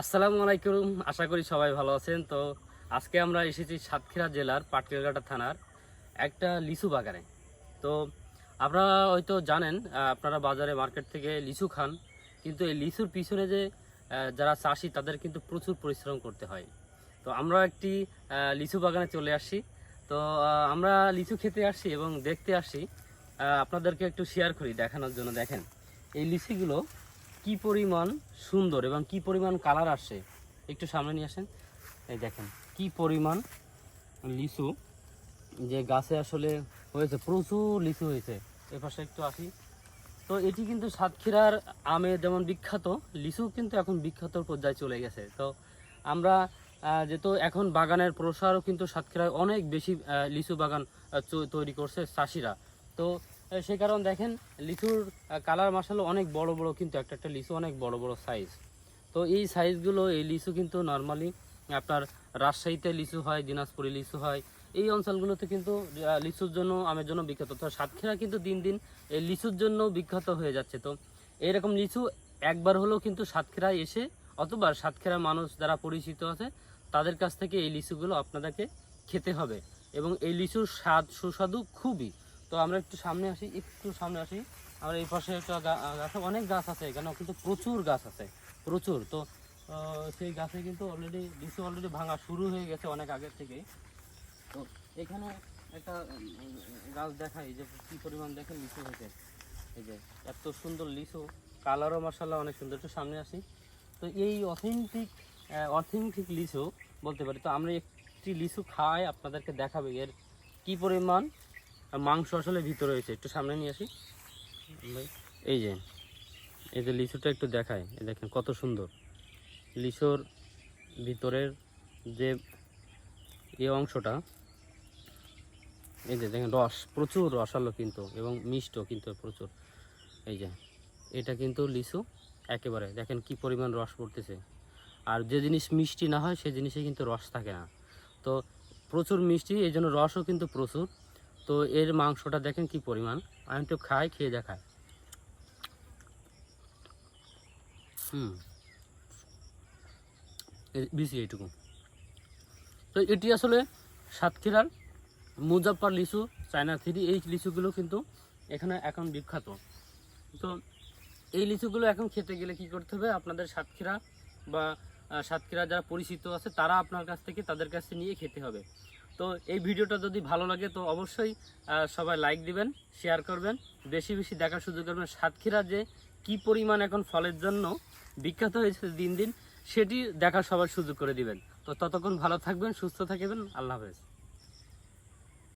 আসসালামু আলাইকুম আশা করি সবাই ভালো আছেন। তো আজকে আমরা এসেছি সাতক্ষীরা জেলার পাটকেলঘাটা থানার একটা লিচু বাগানে। তো আপনারা হয়তো জানেন আপনারা বাজারে মার্কেট থেকে লিচু খান কিন্তু এই লিচুর পিছনে যে যারা চাষি তাদের কিন্তু প্রচুর পরিশ্রম করতে হয়। তো আমরা একটি লিচু বাগানে চলে আসছি তো আমরা লিচু খেতে আসছি এবং দেখতে আহ, আপনাদেরকে একটু শেয়ার করি দেখানোর জন্য দেখেন। এই লিচিগুলো কি পরিমাণ সুন্দর এবং কি পরিমাণ কালার আসছে একটু সামনে নিয়ে আসেন। এই দেখেন, কি পরিমাণ লিচু। যে গাছে আসলে হয়েছে, প্রচুর লিচু হয়েছে। এ পাশে একটু আসি। তো এটি কিন্তু সাতক্ষীরার আমে যেমন বিখ্যাত, লিচু কিন্তু এখন বিখ্যাত পর্যায়ে চলে গেছে। তো আমরা যেহেতু এখন বাগানের প্রসারও কিন্তু সাতক্ষীরায় অনেক বেশি লিচু বাগান তৈরি করছে চাষিরা। তো সে কারণ দেখেন, লিচুর কালার মাসালো অনেক বড় বড়, কিন্তু একটা একটা লিচু অনেক বড় বড় সাইজ তো এই সাইজগুলো এই লিচু কিন্তু নর্মালি আপনার রাজশাহীতে লিচু হয়, দিনাজপুরে লিচু হয়। এই অঞ্চলগুলোতে কিন্তু লিচুর জন্য, আমের জন্য বিখ্যাত। তো সাতক্ষীরা কিন্তু দিন দিন এই লিচুর জন্য বিখ্যাত হয়ে যাচ্ছে। তো এইরকম লিচু একবার হলেও কিন্তু সাতক্ষীরায় এসে, অথবা সাতক্ষীরা মানুষ যারা পরিচিত আছে, তাদের কাছ থেকে এই লিচুগুলো আপনাদেরকে খেতে হবে। এবং এই লিচুর স্বাদ, সুস্বাদু খুবই। তো আমরা একটু সামনে আসি, একটু সামনে আসি। আমরা এই পাশে একটা গাছ অনেক গাছ আছে এখানে কিন্তু প্রচুর গাছ আছে, প্রচুর। তো সেই গাছে কিন্তু অলরেডি লিচু অলরেডি ভাঙা শুরু হয়ে গেছে অনেক আগের থেকেই। তো এখানে একটা গাছ দেখাই যে কী পরিমাণ দেখেন লিচু হয়েছে। এই যে এত সুন্দর লিচু, কালারও মশালা অনেক সুন্দর। একটু সামনে আসি। তো এই অথেন্টিক অথেন্টিক লিচু বলতে পারি। তো আমরা একটি লিচু খাই, আপনাদেরকে দেখাবে এর কী পরিমাণ। মাংস আসলে ভিতরে রয়েছে একটু সামনে নিয়ে আসি। এই যে এই যে লিচুটা একটু দেখায় এই দেখেন কত সুন্দর। লিচুর ভিতরের যে এই অংশটা, এই যে দেখেন রস, প্রচুর রসালো কিন্তু, এবং মিষ্টও কিন্তু প্রচুর। এই যে, এটা কিন্তু লিচু একেবারে। দেখেন কি পরিমাণ রস পড়তেছে। আর যে জিনিস মিষ্টি না হয়, সে জিনিসে কিন্তু রস থাকে না। তো প্রচুর মিষ্টি, এই জন্য রসও কিন্তু প্রচুর। তো এর মাংসটা দেখেন কি পরিমাণ। আমি একটু খাই, খেয়ে দেখাই। হুম। এইটুকু। তো এটি আসলে সাতক্ষীরার মুজাফর লিচু, চায়না থ্রি, এই লিচুগুলো কিন্তু এখানে এখন বিখ্যাত। তো এই লিচুগুলো এখন খেতে গেলে কি করতে হবে? আপনাদের সাতক্ষীরা বা সাতক্ষীরা যারা পরিচিত আছে, তারা আপনার কাছ থেকে তাদের কাছে নিয়ে খেতে হবে। তো এই ভিডিওটা যদি ভালো লাগে, তো অবশ্যই সবাই লাইক দিবেন শেয়ার করবেন। বেশি বেশি দেখার সুযোগ করবেন সাতক্ষীরা যে কি পরিমাণ এখন ফলের জন্য বিখ্যাত হয়েছে দিন দিন, সেটি দেখার সবার সুযোগ করে দিবেন। তো ততক্ষণ ভালো থাকবেন, সুস্থ থাকবেন, আল্লাহ হাফেজ।